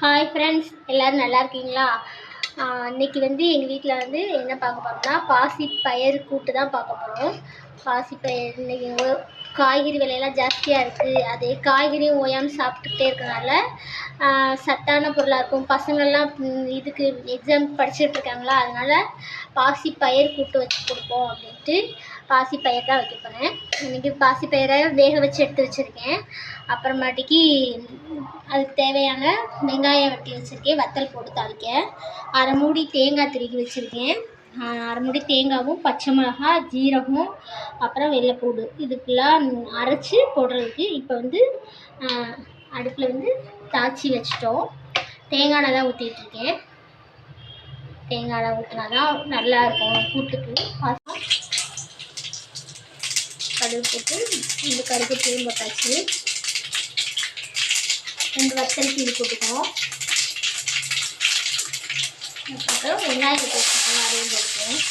Hi friends எல்லோரும் நல்லா இருக்கீங்களா? இன்றைக்கி இன்னைக்கு வந்து எங்கள் வீட்டில் வந்து என்ன பார்க்க போகிறோம்னா பாசி பயிர் கூட்டு தான் பார்க்க போகிறோம் பாசி பயிர் இன்னைக்கு காய்கறி விலையெல்லாம் ஜாஸ்தியாக இருக்குது அதே காய்கறியும் ஓயாமல் சாப்பிட்டுக்கிட்டே இருக்கனால சத்தான பொருளாக இருக்கும். பசங்கள்லாம் இதுக்கு எக்ஸாம் படிச்சுட்டு இருக்காங்களா? அதனால் பாசி பயிர் கூட்டு வச்சு கொடுப்போம் அப்படின்ட்டு பாசி பயிர் தான் வைக்க போகிறேன் இன்றைக்கி பாசி பயிரை வேக வச்சு எடுத்து வச்சுருக்கேன். அப்புறமாட்டிக்கு அதுக்கு தேவையான வெங்காயம் வெட்டி வச்சுருக்கேன். வத்தல் போட்டு தாளிக்க அரை மூடி தேங்காய் திருகி வச்சுருக்கேன். அரை மூடி தேங்காவும் பச்சை மிளகா ஜீரகம் அப்புறம் வெள்ளைப்பூடு இதுக்கெல்லாம் அரைச்சி போடுறதுக்கு இப்போ வந்து அடுப்பில் வந்து தாச்சி வச்சிட்டோம். தேங்காய் எண்ணெய் தான் ஊற்றிட்டுருக்கேன் தேங்காய் ஊற்றினா தான் நல்லா இருக்கும். கூட்டுக்கு பாசம் கடுகு போட்டு இந்த கடுகு கருவேப்பிலையும் போட்டாச்சு. ரெண்டு வத்தல் கீழே போட்டுக்குவோம் அப்புறம் வெங்காயத்தை போட்டுக்கோங்க அதையும் போட்டுக்குவோம்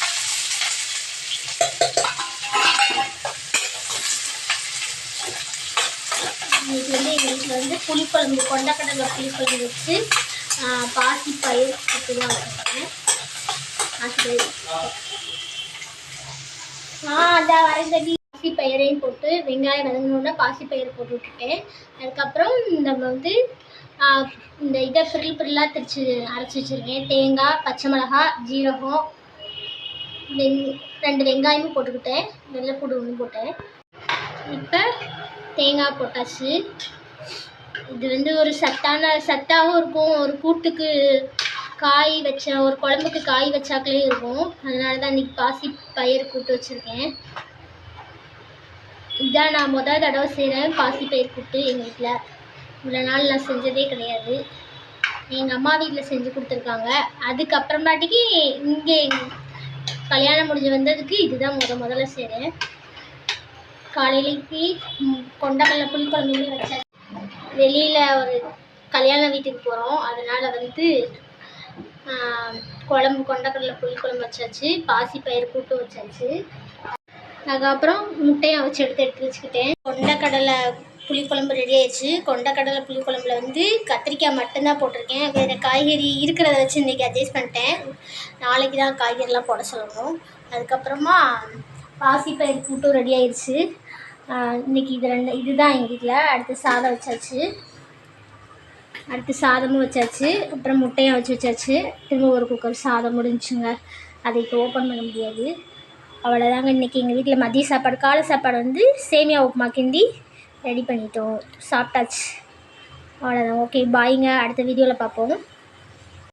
இன்னைக்கு வந்து எங்கள் வீட்டில் வந்து புளிக்குழம்பு கொண்டக்கடலை புளிக்குழம்பு வச்சு பாசி பயிர் கூட்டு தான் வச்சுருக்கேன் பாசி ஆ அதான் வரைந்தடி பாசி பயிரையும் போட்டு வெங்காயம் வதங்கினோட பாசி பயிர் போட்டு அதுக்கப்புறம் நம்ம வந்து இந்த இதை பிரில் பிரிலாக திரிச்சு அரைச்சி வச்சுருக்கேன். தேங்காய் பச்சை மிளகாய் ஜீரகம் வெங் ரெண்டு வெங்காயமும் போட்டுக்கிட்டேன். வெள்ளைப்பூடு ஒன்று போட்டேன். இப்போ தேங்காய் போட்டாச்சு. இது வந்து ஒரு சத்தான சத்தாகவும் இருக்கும். ஒரு கூட்டுக்கு காய் வச்ச ஒரு குழம்புக்கு காய் வச்சாக்களே இருக்கும். அதனால தான் இன்றைக்கி பாசி பயிர் கூட்டு வச்சுருக்கேன். இதான் நான் முதல் தடவை செய்கிறேன் பாசி பயிர் கூட்டு எங்கள் வீட்டில் இவ்வளோ நாள் நான் செஞ்சதே கிடையாது. எங்கள் அம்மா வீட்டில் செஞ்சு கொடுத்துருக்காங்க. அதுக்கப்புறமாட்டிக்கு இங்கே கல்யாணம் முடிஞ்சு வந்ததுக்கு இதுதான் முத முதல்ல செய்கிறேன் காலையிலைக்கு ம், கொண்டக்கடலை புளிக்குழம்புமே வச்சாச்சு. வெளியில் ஒரு கல்யாண வீட்டுக்கு போகிறோம் அதனால் வந்து குழம்பு கொண்டக்கடலை புளிக்குழம்பு வச்சாச்சு. பாசி பயிர் கூட்டு வச்சாச்சு. அதுக்கப்புறம் முட்டையை வச்சு எடுத்து எடுத்து வச்சுக்கிட்டேன். கொண்டக்கடலை புளிக்குழம்பு ரெடி ஆயிடுச்சு. கொண்டக்கடலை புளிக்குழம்புல வந்து கத்திரிக்காய் மட்டும்தான் போட்டிருக்கேன். வேறு காய்கறி இருக்கிறத வச்சு இன்றைக்கி அட்ஜஸ்ட் பண்ணிட்டேன். நாளைக்கு தான் காய்கறிலாம் போட சொல்லணும். அதுக்கப்புறமா பாசிப்பயிர் கூட்டும் ரெடி ஆயிடுச்சு. இன்றைக்கி இன்னைக்கு இது ரெண்டு இதுதான் எங்கள் வீட்டில் அடுத்து சாதம் வச்சாச்சு. அடுத்து சாதமும் வச்சாச்சு. அப்புறம் முட்டையும் வச்சு வச்சாச்சு. திரும்ப ஒரு குக்கர் சாதம் முடிஞ்சுங்க அதை இப்போ ஓப்பன் பண்ண முடியாது. அவ்வளோதாங்க இன்றைக்கி எங்கள் வீட்டில் மதிய சாப்பாடு காலை சாப்பாடு வந்து சேமியா உப்புமா கிண்டி ரெடி பண்ணிட்டோம். சாப்பிட்டாச்சு. அவ்வளோதான் ஓகே பாய்ங்க. அடுத்த வீடியோவில் பார்ப்போம்.